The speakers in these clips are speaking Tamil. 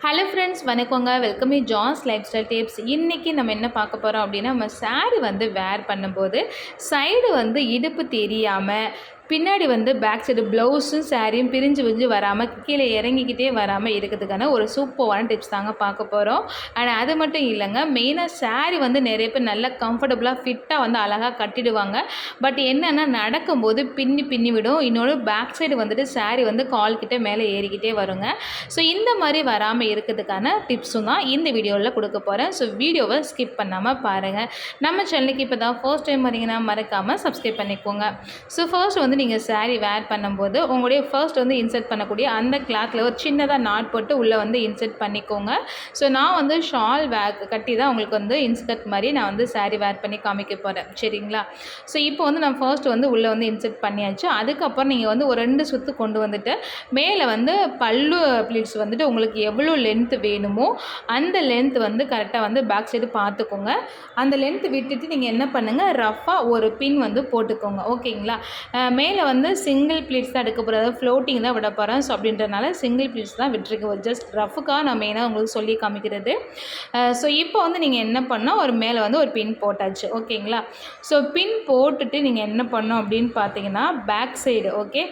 ஹலோ ஃப்ரெண்ட்ஸ் வணக்கங்க. Welcome you John's lifestyle tips இன்றைக்கி நம்ம என்ன பார்க்க போகிறோம் அப்படின்னா நம்ம saree வந்து வேர் பண்ணும்போது சைடு வந்து இடுப்பு தெரியாமல் பின்னாடி வந்து பேக் சைடு ப்ளவுஸும் சாரியும் பிரிஞ்சு பிரிஞ்சு வராமல் கீழே இறங்கிக்கிட்டே வராமல் இருக்கிறதுக்கான ஒரு சூப்பரான டிப்ஸ் தாங்க பார்க்க போகிறோம் அண்ட் அது மட்டும் இல்லைங்க மெயினாக சாரி வந்து நிறைய பேர் நல்லா கம்ஃபர்டபுளாக ஃபிட்டாக வந்து அழகாக கட்டிடுவாங்க. பட் என்னென்னா நடக்கும்போது பின்னி பின்னி விடும். இன்னொரு பேக் சைடு வந்துட்டு சாரி வந்து கால் கிட்டே மேலே ஏறிக்கிட்டே வருங்க. ஸோ இந்த மாதிரி வராமல் இருக்கிறதுக்கான டிப்ஸும் தான் இந்த வீடியோவில் கொடுக்க போகிறேன் ஸோ வீடியோவை ஸ்கிப் பண்ணாமல் பாருங்கள் நம்ம சேனலுக்கு இப்போ தான் ஃபர்ஸ்ட் டைம் வரீங்கன்னா மறக்காமல் சப்ஸ்கிரைப் பண்ணிக்கோங்க. ஸோ ஃபர்ஸ்ட் வந்து நீங்கள் saree வேர் பண்ணும்போது உங்களுடைய ஃபர்ஸ்ட் வந்து இன்சர்ட் பண்ணக்கூடிய அந்த கிளாத்தில் ஒரு சின்னதாக நாட் போட்டு உள்ளே வந்து இன்சர்ட் பண்ணிக்கோங்க. ஸோ நான் வந்து ஷால் வே கட்டி தான் உங்களுக்கு வந்து இன்சர்ட் மாதிரி நான் வந்து saree வேர் பண்ணி காமிக்க போகிறேன் சரிங்களா? ஸோ இப்போ வந்து நான் ஃபர்ஸ்ட் வந்து உள்ளே வந்து இன்சர்ட் பண்ணியாச்சு. அதுக்கப்புறம் நீங்கள் வந்து ஒரு ரெண்டு சுற்று கொண்டு வந்துட்டு மேலே வந்து பல்லு ப்ளீட்ஸ் வந்துட்டு உங்களுக்கு எவ்வளோ லென்த் வேணுமோ அந்த லென்த் வந்து கரெக்டாக வந்து பேக் சைடு பார்த்துக்கோங்க அந்த லென்த் விட்டுட்டு நீங்கள் என்ன பண்ணுங்கள் ரஃபாக ஒரு பின் வந்து போட்டுக்கோங்க. ஓகேங்களா மே மேலே வந்து சிங்கிள் ப்ளீட்ஸ் தான் எடுக்க போகிறது ஃப்ளோட்டிங் தான் விட போகிறேன் ஸோ அப்படின்றனால சிங்கிள் ப்ளீட்ஸ் தான் விட்டுருக்கேன். ஜஸ்ட் ரஃபுக்காக நான் மெயினாக உங்களுக்கு சொல்லி காமிக்கிறது. ஸோ இப்போ வந்து நீங்கள் என்ன பண்ணால் ஒரு மேலே வந்து ஒரு பின் போட்டாச்சு. ஓகேங்களா ஸோ பின் போட்டுட்டு நீங்கள் என்ன பண்ணோம் அப்படின்னு பார்த்தீங்கன்னா பேக் சைடு ஓகே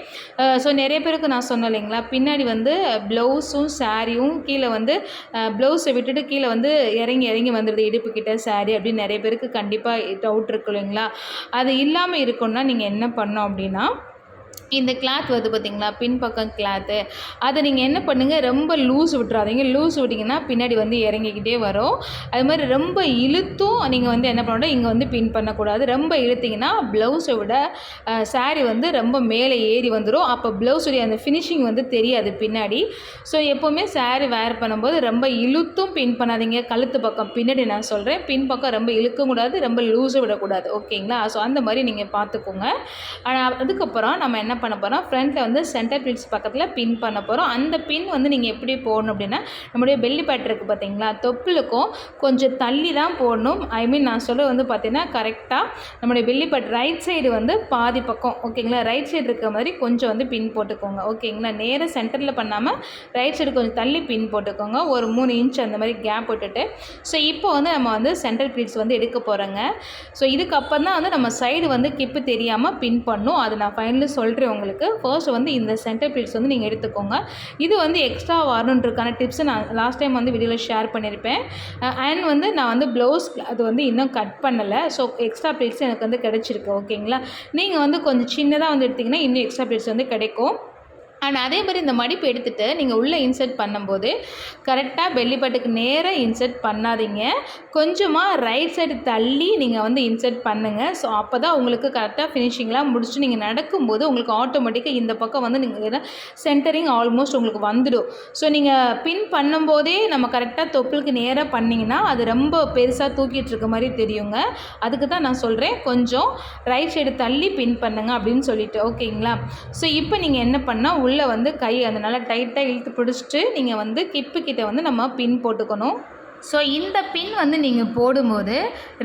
ஸோ நிறைய பேருக்கு நான் சொன்னேன் இல்லைங்களா? பின்னாடி வந்து ப்ளவுஸும் சாரியும் கீழே வந்து ப்ளவுஸை விட்டுட்டு கீழே வந்து இறங்கி இறங்கி வந்துடுது இடுப்பு கிட்ட சாரி அப்படின்னு நிறைய பேருக்கு கண்டிப்பாக டவுட் இருக்கு இல்லைங்களா? அது இல்லாமல் இருக்குன்னா நீங்கள் என்ன பண்ணோம் அப்படின்னா இந்த கிளாத் வருது பார்த்தீங்களா பின்பக்கம் கிளாத்து அதை நீங்கள் என்ன பண்ணுங்கள் ரொம்ப லூஸ் விட்டுறாதீங்க. லூஸ் விட்டிங்கன்னா பின்னாடி வந்து இறங்கிக்கிட்டே வரும். அது மாதிரி ரொம்ப இழுத்தும் நீங்கள் வந்து என்ன பண்ணணும்? இங்கே வந்து பின் பண்ணக்கூடாது. ரொம்ப இழுத்திங்கன்னா ப்ளவுஸை விட saree வந்து ரொம்ப மேலே ஏறி வந்துடும் அப்போ ப்ளவுஸுடைய அந்த ஃபினிஷிங் வந்து தெரியாது பின்னாடி. ஸோ எப்போவுமே saree வேர் பண்ணும்போது ரொம்ப இழுத்தும் பின் பண்ணாதீங்க. கழுத்து பக்கம் பின்னாடி நான் சொல்கிறேன் பின் பக்கம் ரொம்ப இழுக்கக்கூடாது ரொம்ப லூஸை விடக்கூடாது. ஓகேங்களா ஸோ அந்த மாதிரி நீங்கள் பார்த்துக்கோங்க. ஆனால் அதுக்கப்புறம் நம்ம என்ன பண்ண போகிறோம் ஃப்ரண்ட்டில் வந்து சென்டர் பிட்ஸ் பக்கத்தில் பின் பண்ண போகிறோம் அந்த பின் வந்து நீங்கள் எப்படி போடணும் அப்படின்னா நம்முடைய பெல்லி பேட் இருக்குது பார்த்தீங்களா தொப்புளுக்கும் கொஞ்சம் தள்ளி தான் போடணும். ஐ மீன் நான் சொல்ல வந்து பார்த்தீங்கன்னா கரெக்டாக நம்முடைய பெல்லி பேட் ரைட் சைடு வந்து பாதி பக்கம் ஓகேங்களா ரைட் சைடு இருக்க மாதிரி கொஞ்சம் வந்து பின் போட்டுக்கோங்க ஓகேங்களா நேராக சென்டரில் பண்ணாமல் ரைட் சைடு கொஞ்சம் தள்ளி பின் போட்டுக்கோங்க. ஒரு மூணு இன்ச் அந்த மாதிரி கேப் விட்டுட்டு. ஸோ இப்போ வந்து நம்ம வந்து சென்டர் ப்ளீட்ஸ் வந்து எடுக்க போகிறோங்க ஸோ இதுக்கப்புறம் தான் வந்து நம்ம சைடு வந்து கிப்பு தெரியாமல் பின் பண்ணும் அது நான் ஃபைனலி சொல்கிறேன் உங்களுக்கு? ஃபர்ஸ்ட் வந்து இந்த சென்டர் பீட்ஸ் வந்து நீங்கள் எடுத்துக்கோங்க. இது வந்து எக்ஸ்ட்ரா வரணுன்றதுக்கான டிப்ஸை நான் லாஸ்ட் டைம் வந்து வீடியோவில் ஷேர் பண்ணியிருப்பேன். அண்ட் வந்து நான் வந்து ப்ளவுஸ் அது வந்து இன்னும் கட் பண்ணலை. ஸோ எக்ஸ்ட்ரா பீட்ஸ் எனக்கு வந்து கிடச்சிருக்கு ஓகேங்களா நீங்கள் வந்து கொஞ்சம் சின்னதாக வந்து எடுத்திங்கன்னா இன்னும் எக்ஸ்ட்ரா பீட்ஸ் வந்து கிடைக்கும். அண்ட் அதே மாதிரி இந்த மடிப்பு எடுத்துகிட்டு நீங்கள் உள்ளே இன்சர்ட் பண்ணும்போது கரெக்டாக பெல்லிப்பட்டுக்கு நேராக இன்சர்ட் பண்ணாதீங்க. கொஞ்சமாக ரைட் சைடு தள்ளி நீங்கள் வந்து இன்சர்ட் பண்ணுங்கள் ஸோ அப்போ தான் உங்களுக்கு கரெக்டாக ஃபினிஷிங்லாம் முடிச்சுட்டு நீங்கள் நடக்கும்போது உங்களுக்கு ஆட்டோமேட்டிக்காக இந்த பக்கம் வந்து நீங்கள் சென்டரிங் ஆல்மோஸ்ட் உங்களுக்கு வந்துடும். ஸோ நீங்கள் பின் பண்ணும்போதே நம்ம கரெக்டாக தொப்புளுக்கு நேராக பண்ணிங்கன்னா அது ரொம்ப பெருசாக தூக்கிட்டு இருக்க மாதிரி தெரியுங்க. அதுக்கு தான் நான் சொல்கிறேன் கொஞ்சம் ரைட் சைடு தள்ளி பின் பண்ணுங்க அப்படின்னு சொல்லிட்டு. ஓகேங்களா ஸோ இப்போ நீங்கள் என்ன பண்ணால் உள்ளே வந்து கை அதனால் டைட்டாக இழுத்து பிடிச்சிட்டு நீங்கள் வந்து கிப்பு கிட்ட வந்து நம்ம பின் போட்டுக்கணும். ஸோ இந்த பின் வந்து நீங்கள் போடும்போது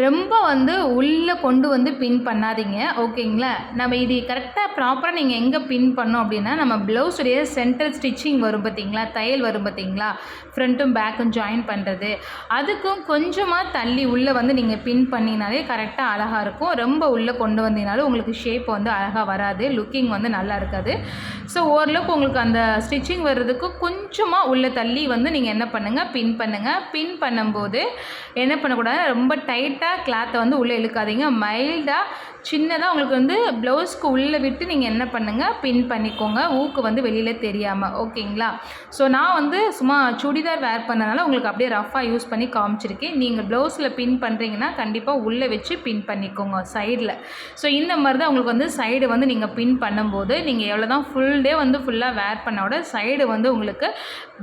ரொம்ப வந்து உள்ளே கொண்டு வந்து பின் பண்ணாதீங்க. ஓகேங்களா நம்ம இது கரெக்டாக ப்ராப்பராக நீங்கள் எங்கே பின் பண்ணோம் அப்படின்னா நம்ம ப்ளவுஸுடைய சென்டர் ஸ்டிச்சிங் வரும் பார்த்தீங்களா? தையல் வரும் பார்த்தீங்களா? ஃப்ரண்ட்டும் பேக்கும் ஜாயின் பண்ணுறது அதுக்கும் கொஞ்சமாக தள்ளி உள்ளே வந்து நீங்கள் பின் பண்ணினாலே கரெக்டாக அழகாக இருக்கும். ரொம்ப உள்ளே கொண்டு வந்தீங்கனாலும் உங்களுக்கு ஷேப் வந்து அழகாக வராது. லுக்கிங் வந்து நல்லா இருக்காது. ஸோ ஓரளவுக்கு உங்களுக்கு அந்த ஸ்டிச்சிங் வர்றதுக்கு கொஞ்சமாக உள்ளே தள்ளி வந்து நீங்கள் என்ன பண்ணுங்கள் பின் பண்ணுங்கள் பின் பண்ண பண்ணும்போது என்ன பண்ணக்கூடாது ரொம்ப டைட்டாக கிளாத்தை வந்து உள்ளே இழுக்காதீங்க. மைல்டாக சின்னதாக உங்களுக்கு வந்து ப்ளவுஸ்க்கு உள்ளே விட்டு நீங்கள் என்ன பண்ணுங்கள் பின் பண்ணிக்கோங்க. ஊக்கு வந்து வெளியில் தெரியாமல் ஓகேங்களா? ஸோ நான் வந்து சும்மா சுடிதார் வேர் பண்ணனால உங்களுக்கு அப்படியே ரஃபாக யூஸ் பண்ணி காமிச்சிருக்கேன். நீங்கள் ப்ளவுஸில் பின் பண்ணுறீங்கன்னா கண்டிப்பாக உள்ளே வச்சு பின் பண்ணிக்கோங்க சைடில் ஸோ இந்த மாதிரி தான் உங்களுக்கு வந்து சைடு வந்து நீங்கள் பின் பண்ணும்போது நீங்கள் எவ்வளோ தான் ஃபுல் டே வந்து ஃபுல்லாக வேர் பண்ணோட சைடு வந்து உங்களுக்கு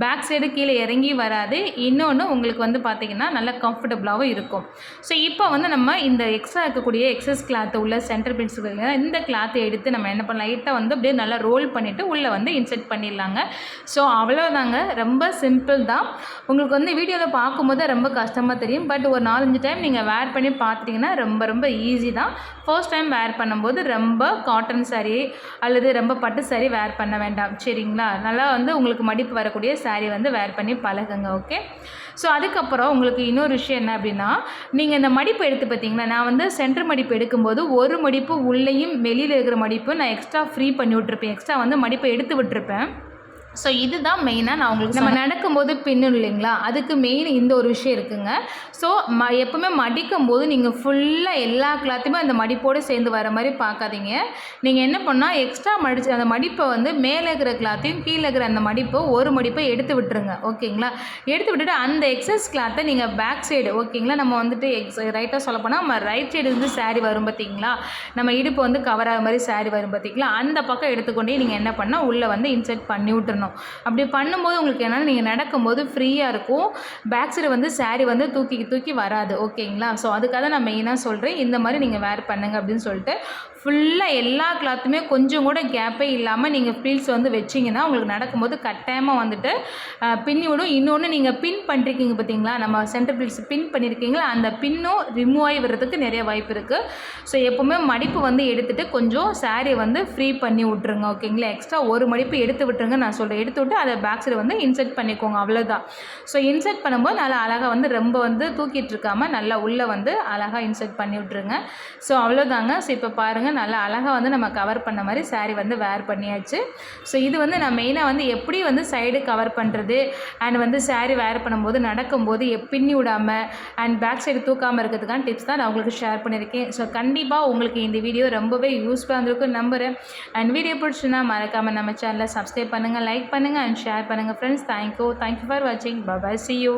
பேக் சைடு கீழே இறங்கி வராது. இன்னொன்று உங்களுக்கு வந்து பார்த்திங்கன்னா நல்லா கம்ஃபர்டபுளாகவும் இருக்கும். ஸோ இப்போ வந்து நம்ம இந்த எக்ஸ்ட்ரா இருக்கக்கூடிய எக்ஸஸ் கிளாத்தை உள்ள சென்டர் பின்ஸ் இந்த கிளாத்தை எடுத்து நம்ம என்ன பண்ணலாம் லைட்டாக வந்து அப்படியே நல்லா ரோல் பண்ணிவிட்டு உள்ளே வந்து இன்செர்ட் பண்ணிடலாங்க. ஸோ அவ்வளோதாங்க ரொம்ப சிம்பிள் தான். உங்களுக்கு வந்து வீடியோவில் பார்க்கும்போது ரொம்ப கஷ்டமாக தெரியும். பட் ஒரு நாலஞ்சு டைம் நீங்கள் வேர் பண்ணி பார்த்துட்டிங்கன்னா ரொம்ப ரொம்ப ஈஸி தான். ஃபர்ஸ்ட் டைம் வேர் பண்ணும்போது ரொம்ப காட்டன் சாரீ அல்லது ரொம்ப பட்டு சாரீ வேர் பண்ண வேண்டாம். சரிங்களா? நல்லா வந்து உங்களுக்கு மடிப்பு வரக்கூடிய சாரீ வந்து வேர் பண்ணி பழகுங்க ஓகே ஸோ அதுக்கப்புறம் உங்களுக்கு இன்னொரு விஷயம் என்ன அப்படின்னா நீங்கள் இந்த மடிப்பு எடுத்து பார்த்தீங்கன்னா நான் வந்து சென்டர் மடிப்பு எடுக்கும்போது ஒரு மடிப்பு உள்ளேயும் வெளியில் இருக்கிற மடிப்பு நான் எக்ஸ்ட்ரா ஃப்ரீ பண்ணி விட்ருப்பேன் எக்ஸ்ட்ரா வந்து மடிப்பை எடுத்து விட்டுருப்பேன். ஸோ இதுதான் மெயினாக நான் உங்களுக்கு நம்ம நடக்கும்போது பின்னும் இல்லைங்களா? அதுக்கு மெயின் இந்த ஒரு விஷயம் இருக்குங்க. ஸோ ம எப்பவுமே மடிக்கும் போது நீங்கள் ஃபுல்லாக எல்லா கிளாத்தையுமே அந்த மடிப்போடு சேர்ந்து வர மாதிரி பார்க்காதீங்க. நீங்கள் என்ன பண்ணால் எக்ஸ்ட்ரா மடிச்சு அந்த மடிப்பை வந்து மேலே இருக்கிற கிளாத்தையும் கீழே இருக்கிற அந்த மடிப்பை ஒரு மடிப்பை எடுத்து விட்டுருங்க. ஓகேங்களா? எடுத்து விட்டுட்டு அந்த எக்ஸஸ் கிளாத்தை நீங்கள் பேக் சைடு ஓகேங்களா? நம்ம வந்துட்டு எக்ஸ் ரைட்டாக சொல்ல போனால் நம்ம ரைட் சைடு இருந்து saree வரும் பார்த்தீங்களா? நம்ம இடுப்பு வந்து கவர் ஆகிற மாதிரி saree வரும் பார்த்தீங்களா? அந்த பக்கம் எடுத்துக்கொண்டே நீங்கள் என்ன பண்ணால் உள்ளே வந்து இன்செர்ட் பண்ணி பண்ணணும். அப்படி பண்ணும்போது உங்களுக்கு என்னென்னா நீங்கள் நடக்கும்போது ஃப்ரீயாக இருக்கும். பேக் சைடு வந்து saree வந்து தூக்கி தூக்கி வராது. ஓகேங்களா ஸோ அதுக்காக நான் மெயினாக சொல்கிறேன் இந்த மாதிரி நீங்கள் வேர் பண்ணுங்க அப்படின்னு சொல்லிட்டு ஃபுல்லாக எல்லா கிளாத்துமே கொஞ்சம் கூட கேப்பே இல்லாமல் நீங்கள் ஃப்ரீல்ஸ் வந்து வச்சிங்கன்னா உங்களுக்கு நடக்கும்போது கட்டாயமாக வந்துட்டு பின்னி விடும். இன்னொன்று நீங்கள் பின் பண்ணிருக்கீங்க பார்த்தீங்களா நம்ம சென்டர் ஃப்ரீல்ஸ் பின் பண்ணியிருக்கீங்களா அந்த பின்னும் ரிமூவ் ஆகி வர்றதுக்கு நிறைய வாய்ப்பு இருக்குது ஸோ எப்போவுமே மடிப்பு வந்து எடுத்துகிட்டு கொஞ்சம் saree வந்து ஃப்ரீ பண்ணி விட்ருங்க ஓகேங்களா எக்ஸ்ட்ரா ஒரு மடிப்பு எடுத்து விட்டுருங்க நான் சொல்கிறேன் எடுத்து விட்டு அதை பேக் சைடு வந்து இன்செர்ட் பண்ணிக்கோங்க அவ்வளோதான் ஸோ இன்செர்ட் பண்ணும்போது நல்லா அழகாக வந்து ரொம்ப வந்து தூக்கிட்டு இருக்காமல் நல்லா உள்ளே வந்து அழகாக இன்செர்ட் பண்ணி விட்ருங்க ஸோ அவ்வளோதாங்க ஸோ இப்போ பாருங்கள் நல்லா அழகாக வந்து நம்ம கவர் பண்ண மாதிரி saree வந்து வேர் பண்ணியாச்சு. ஸோ இது வந்து நான் மெயினாக வந்து எப்படி வந்து சைடு கவர் பண்ணுறது அண்ட் வந்து saree வேர் பண்ணும்போது நடக்கும்போது பின்னி விடாமல் அண்ட் பேக் சைடு தூக்காமல் இருக்கிறதுக்கான டிப்ஸ் தான் நான் உங்களுக்கு ஷேர் பண்ணியிருக்கேன். ஸோ கண்டிப்பாக உங்களுக்கு இந்த வீடியோ ரொம்பவே யூஸ்ஃபுல்லாக இருந்திருக்கும் நம்புகிறேன் அண்ட் வீடியோ பிடிச்சுன்னா மறக்காமல் நம்ம சேனலை சப்ஸ்கிரைப் பண்ணுங்கள் லைக் பண்ணுங்கள் அண்ட் ஷேர் பண்ணுங்கள் friends thank you thank you for வாட்சிங் பபாய் சி யூ